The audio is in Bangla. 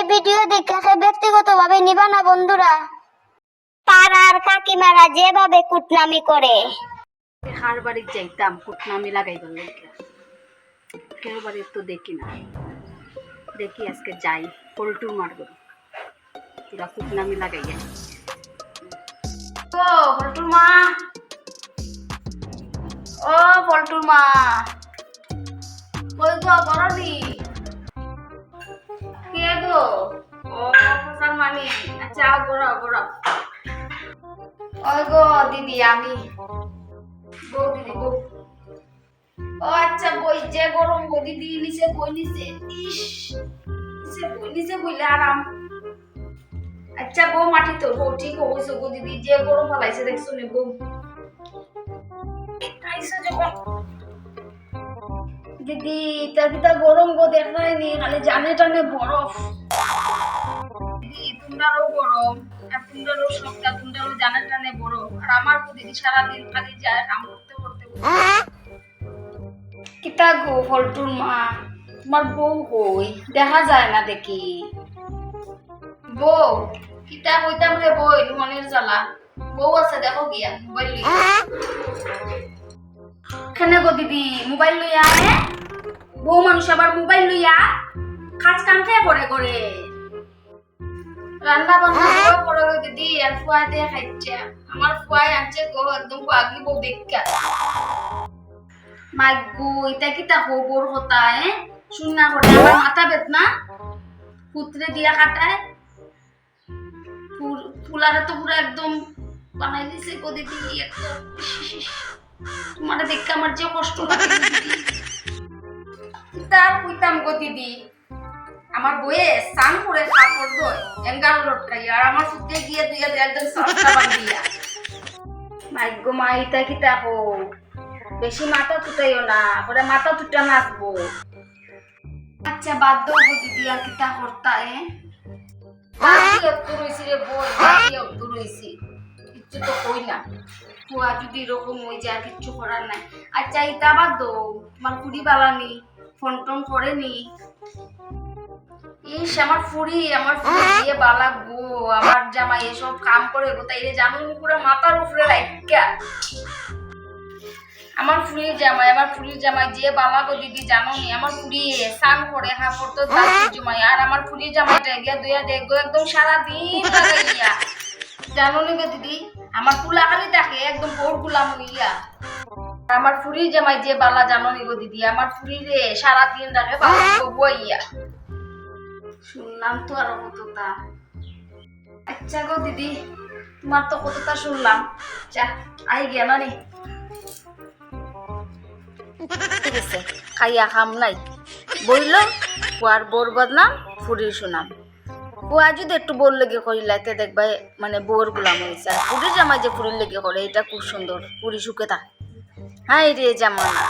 এই ভিডিও দেখে ব্যক্তিগতভাবে নিবা না, বন্ধুরা। পাড়ার কাকিমারা যেভাবে কুটনামি করে। হার যাইতাম কুটনামি লাগাইবার লাগে কেউ তো দেখি না। দেখি আজকে যাই, পল্টু মারব। পুরা কুটনামি লাগাইয়া ও, পল্টুর মা। ও, পল্টুর মা। আচ্ছা দিদি আমি। বউ দিদি বউ। ও আচ্ছা বই যে গরম গো দিদি নিচে বই নিচে ইস নিচে বই নিচে বইলে আরাম। আচ্ছা বউ মাটি তো বউ ঠিক গো দিদি যে গরম ফলাইছে দেখছ নি বউ? যখন। দিদি তা দিদা গরম গো দেখাই নি খালি জানে টানে বরফ। তোমরাও গরম আর তোমরাও সবটা তোমরাও জানে টানে বরফ আর আমার দিদি সারাদিন খালি যায় কাম করতে করতে কিতা গো ফলটুর মা? তোমার বউ কই? দেখা যায় না দেখি। বউ কিতা কইতাম রে বই মনের জ্বালা। বউ আছে দেখো গিয়া মোবাইল লইয়া। এখানে গো দিদি মোবাইল লইয়া আয়? বউ মানুষ আবার মোবাইল লইয়া কাজ কাম খেয়ে করে করে রান্না বান্না করে দিদি আর ফুয়াই দিয়ে খাইছে। আমার ফুয়াই আনছে গো, একদম বউ দেখা। এটা কি তা হতা করে আমার মাথা পুত্রে দিয়া কাটায়। ফুল- ফুলারে তো পুরো একদম বানাই দিছে গো দিদি তোমার দেখে আমার যে কষ্ট লাগে তার কইতাম গো দিদি আমার বইয়ে সাং করে কাপড় দই আর আমার ফুটে গিয়ে একদম সস্তা কিতা হো বেশি মাথা তুটাইও না, পরে মাথা তুটা নাচবো। আচ্ছা বাদ দাও দিদি, আর কিতা করতা, এ? তো কই না। যদি হয়ে যায় কিচ্ছু করার নাই। আচ্ছা ইতা বাদ দাও, তোমার ফুড়ি বালানি ফোন টোন করেনি। ইস আমার ফুড়ি আমার ফুড়ি দিয়ে বালা গো আমার জামাই এসব কাম করে গো তাই রে জানো পুরো মাথার উপরে রাইকা আমার ফুরির জামাই আমার ফুরির জামাই যে বালা গো দিদি জানো নি আমার ফুরি সান করে হা পড়তো জমাই। আর আমার ফুরির জামাইটা গিয়া দুইয়া দেখব একদম সারা দিন লাগাইয়া জানো নি গো দিদি আমার কুলা খালি থাকে একদম বোর গুলাম হইয়া। আমার ফুরির জামাই যে বালা জানো নি গো দিদি আমার ফুরি রে সারা দিন রাখে বাবা বইয়া। শুনলাম তো আরও কতটা। আচ্ছা গো দিদি, তোমার তো কতটা শুনলাম। চা আই গিয়া না। ঠিক আছে, খাইয়া খাম নাই। বইল কুয়ার বোর বদনাম, ফুরির সুনাম। কুয়া যদি একটু বোর লেগে করিলাইতে দেখবা মানে বোর গুলাম হয়েছে আর পুরীর জামাই যে ফুরির লেগে করে, এটা খুব সুন্দর। পুরি সুখে থাকে। হাই রে জামানা